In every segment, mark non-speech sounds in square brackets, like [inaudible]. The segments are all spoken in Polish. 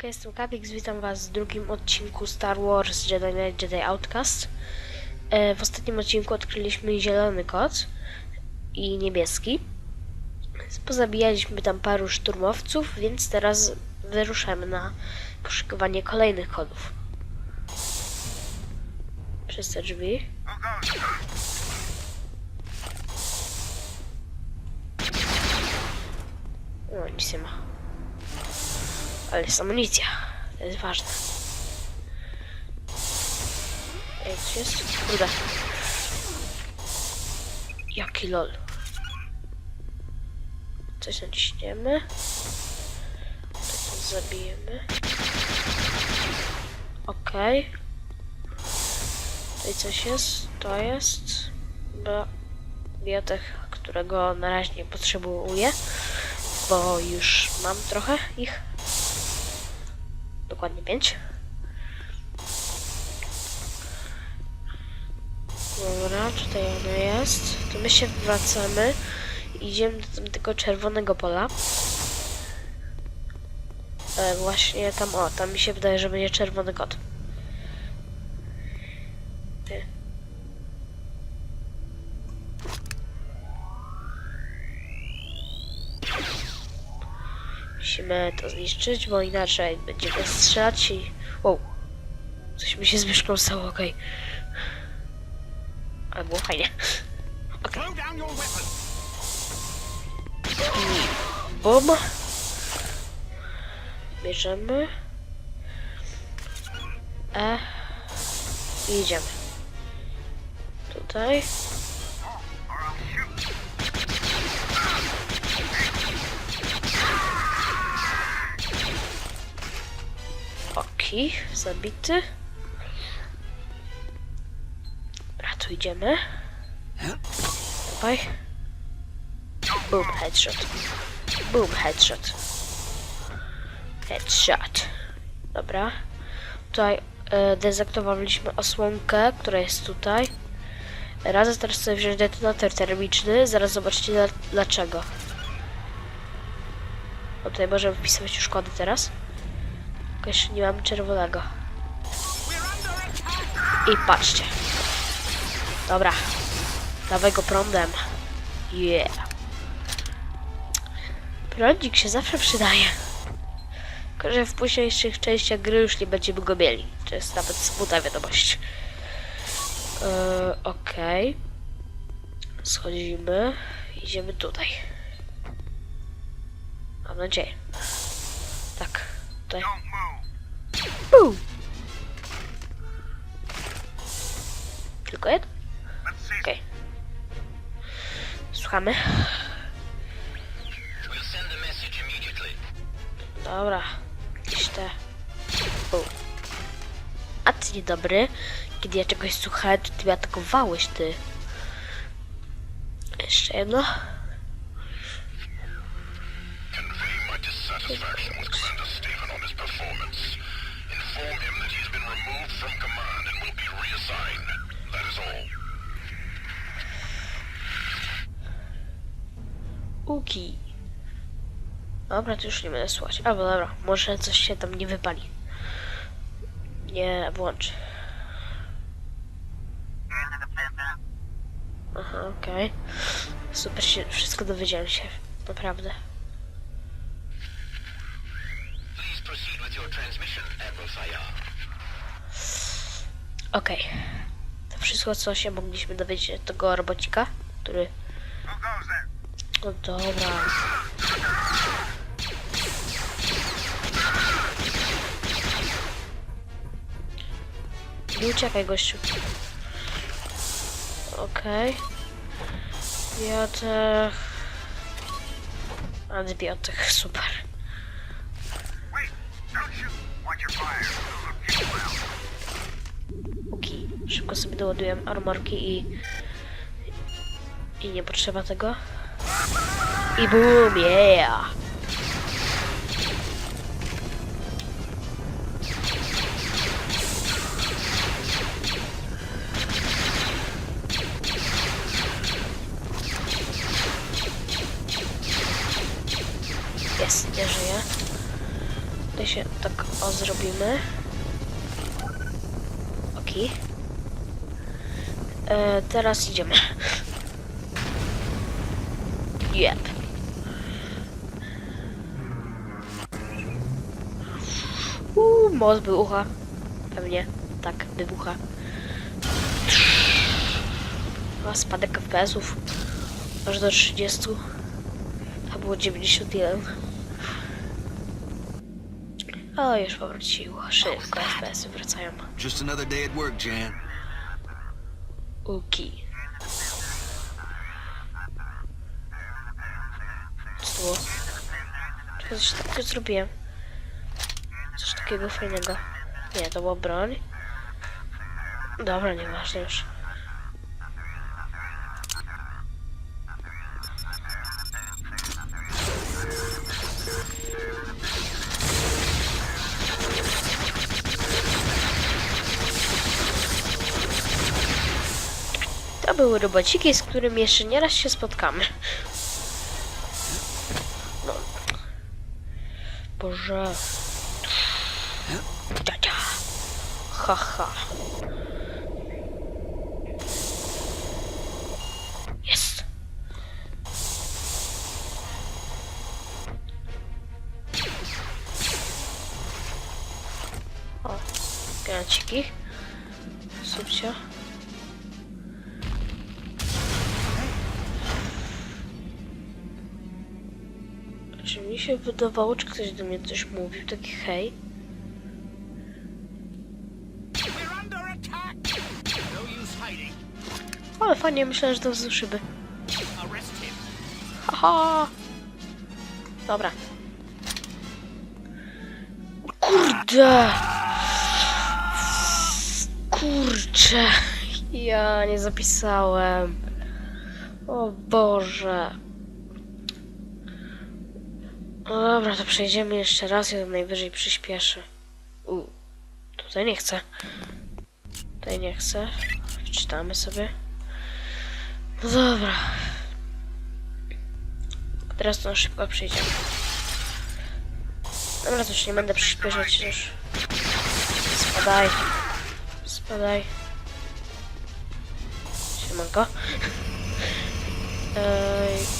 Siemanko, jestem Kapix, witam was w drugim odcinku Star Wars Jedi Knight Jedi Outcast. E, w ostatnim odcinku odkryliśmy zielony kot i niebieski. Pozabijaliśmy tam paru szturmowców, więc teraz wyruszamy na poszukiwanie kolejnych kodów. Przez te drzwi. No, nic nie ma. Ale jest amunicja. To jest ważne. Ej, coś jest? Kurde. Jaki lol. Coś naciśniemy. To zabijemy. Okej. Tutaj coś jest. To jest. Bo biotech, którego na razie nie potrzebuję. Bo już mam trochę ich. Dokładnie 5. Dobra, tutaj ona jest. To my się wracamy. Idziemy do tego czerwonego pola. E, właśnie tam, o, tam mi się wydaje, że będzie czerwony kot. Musimy to zniszczyć, bo inaczej będziemy strzelać i... Wow. Coś mi się z myszką stało, okej. Ale było fajnie. Weapon. Bum. Bierzemy. E. I idziemy. Tutaj. Zabity. Dobra, tu idziemy. Dawaj. Boom, headshot. Boom, headshot. Headshot. Dobra. Tutaj e, dezaktowaliśmy osłonkę, która jest tutaj. Razem teraz sobie wziąć detonator termiczny. Zaraz zobaczycie dla, dlaczego. O, tutaj możemy wpisywać już kody teraz. Jeszcze nie mamy czerwonego. I patrzcie. Dobra. Dawaj go prądem. Yeah. Prądzik się zawsze przydaje. Tylko, że w późniejszych częściach gry już nie będziemy go mieli. To jest nawet smutna wiadomość. Yy, Okej. Schodzimy. Idziemy tutaj. Mam nadzieję. Tak. Tutaj. Bum. Tylko jeden? Okej. Słuchamy. Message immediately. Dobra. Jakieś te... Bum. A ty niedobry. Kiedy ja czegoś słuchałem, to ty mnie atakowałeś, ty. Jeszcze jedno. From command and will be reassigned. That is all. Uki. Dobra, to już nie będę słuchać. Albo dobra, może coś się tam nie wypali. Nie włącz. Aha, okej. Super się, wszystko dowiedziałem się. Naprawdę. Please proceed with your transmission, Admiral Sayar. Okej. To wszystko, co się mogliśmy dowiedzieć tego robocika, który... No dobra. Nie uciekaj, gościu. Okej. Biotech... Antybiotyk, super. Szybko sobie doładuję armorki i... I nie potrzeba tego. I boom, yeah! Teraz idziemy. Yep. Uuu, moc wybucha. Pewnie. Tak, wybucha. A spadek FPS-ów. Aż do 30. A było 91. O, już powróciło. Szybko FPS-y wracają. Just another day at work, Jan. Uki. Co to było? Coś takiego zrobiłem? Coś takiego fajnego. Nie, to była broń. Dobra, nieważne już. Były robociki, z którymi jeszcze nieraz się spotkamy. No. Boże. Dziadzia. Ha, ha. Jest. O, granaciki. Subcio. Czy mi się wydawało, czy ktoś do mnie coś mówił, taki hej? No. Ale fajnie, myślałem, że to z szyby. Haha! Dobra. Kurde! Kurczę! Ja nie zapisałem. O Boże. No dobra, to przejdziemy jeszcze raz, ja najwyżej przyspieszę. U, tutaj nie chcę. Tutaj nie chcę. Wczytamy sobie. No dobra. Teraz to na szybko przejdziemy. Dobra, to już nie będę przyspieszać już. Spadaj. Spadaj. Siemanko. [laughs] Ej,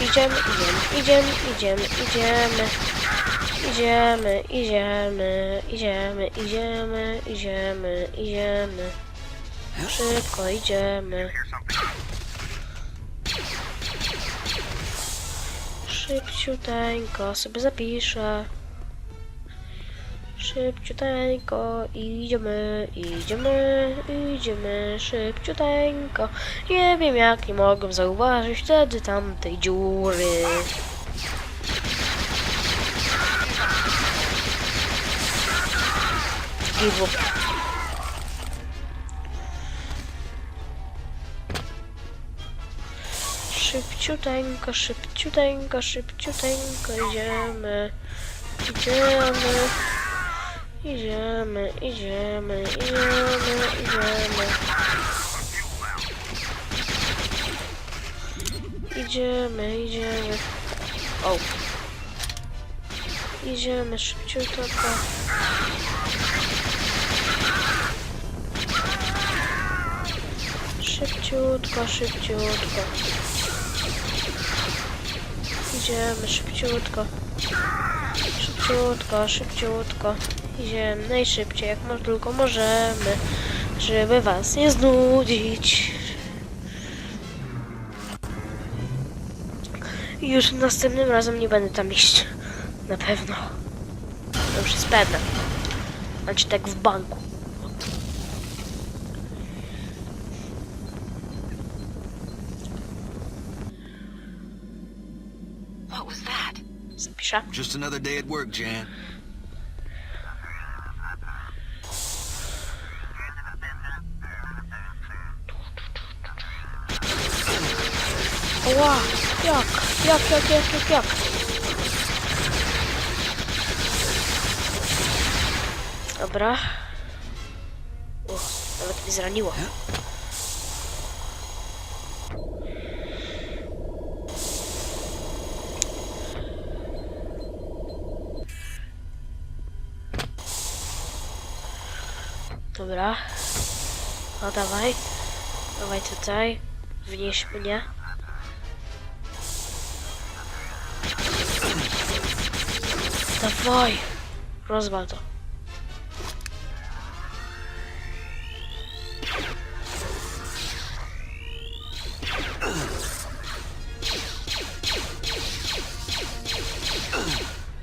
idziemy, idziemy, idziemy, idziemy. Idziemy, idziemy, idziemy, idziemy, idziemy, idziemy. Szybko idziemy. Szybciuteńko sobie zapiszę. Szybciuteńko idziemy, idziemy, idziemy, szybciuteńko. Nie wiem jak nie mogłem zauważyć wtedy tamtej dziury. Szybciuteńko, szybciuteńko, szybciuteńko idziemy, idziemy. Idziemy, idziemy, idziemy, idziemy. Idziemy, idziemy. O. Idziemy szybciutko. Szybciutko, szybciutko. Idziemy szybciutko. Szybciutko, szybciutko. Idziemy najszybciej, jak mo- tylko możemy, żeby was nie znudzić. I Już następnym razem nie będę tam iść. Na pewno. To już jest pewne. Znaczy tak w banku. What was that? Zapiszę. Just another day at work, Jan. Ła, jak? Jak, jak, jak, jak, jak? Dobra. O, nawet mnie zraniło. Dobra. No dawaj. Dawaj tutaj. Wnieś mnie. Dawaj. Rozwal to.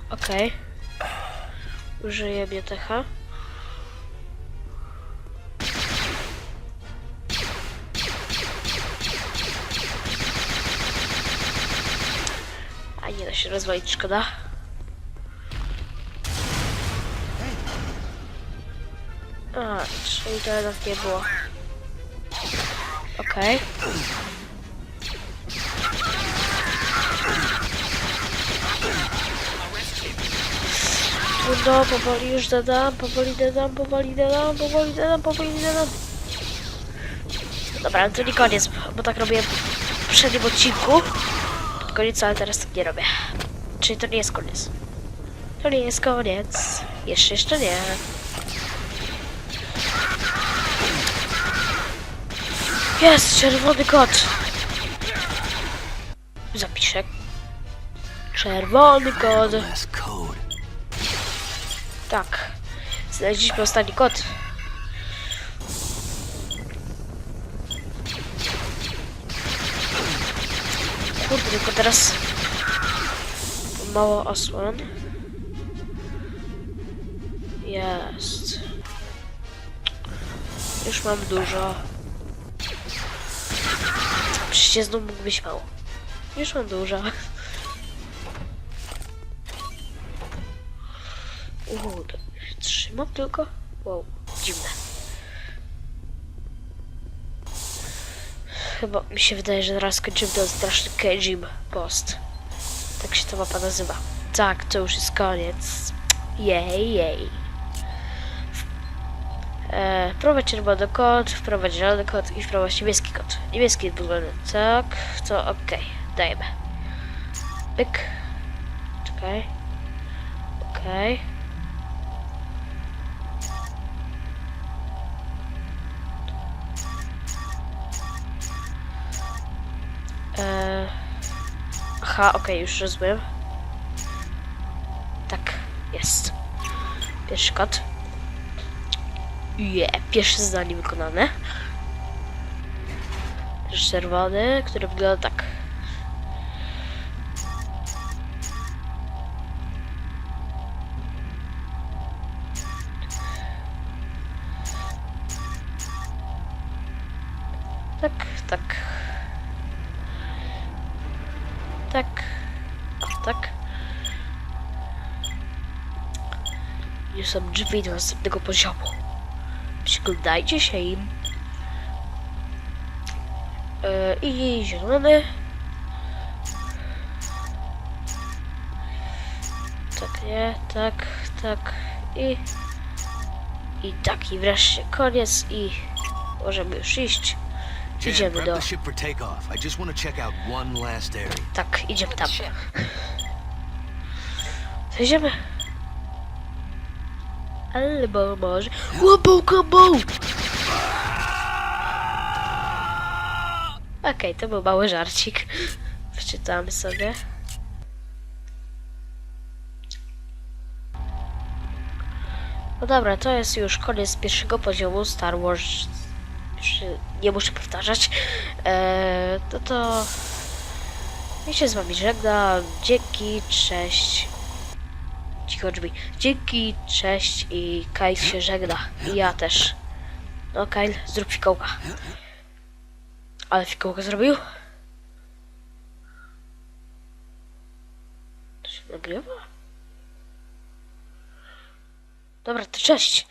Okej. Użyję biotecha. A nie da się rozwalić, szkoda. A, czyli jednak nie było. Okej. Trudno, powoli już dodam, powoli dodam, powoli dodam, powoli dodam, powoli dodam. Dobra, to nie koniec, bo tak robiłem w poprzednim odcinku. Koniec, ale teraz tak nie robię. Czyli to nie jest koniec. To nie jest koniec. Jeszcze, jeszcze nie. Jest, czerwony kot. Zapiszę. Czerwony kot. Tak. Znaleźliśmy ostatni kot. Kurde, tylko teraz mało osłon. Jest. Już mam dużo. Przecież znów mógł być mało. Już mam dużo. Uuu, to trzymam tylko? Wow, dziwne. Chyba mi się wydaje, że zaraz skończymy ten straszny Kejim Post. Tak się ta mapa nazywa. Tak, to już jest koniec. Jej, jej. E, wprowadź czerwony kod, wprowadź zielony kod i wprowadź niebieski kod. Niebieski jest wygląda tak, to okej, dajemy. Pyk. Czekaj. Okej. Eee, aha, okej, już rozumiem. Tak, jest. Pierwszy kod. Je, pierwsze zadanie wykonane. Czerwony, który wygląda tak. Tak, tak. Tak. Tak. Gdzie są drzwi do następnego poziomu. Przyglądajcie się im. E, I zielony. Tak, nie, tak, tak i... I tak, i wreszcie koniec i możemy już iść. Idziemy do... Tak, idziemy tam. To idziemy. Albo może... Boł! Okej, to był mały żarcik. Przeczytamy sobie. No dobra, to jest już koniec pierwszego poziomu Star Wars. Nie muszę powtarzać. Eee, to to... Ja się z wami żegnam. Dzięki, cześć. Cicho drzwi. Dzięki, cześć i Kyle się żegna. I ja też. No Kyle, zrób fikołka. Ale fikołka zrobił? To się nagrywa? Dobra, to cześć.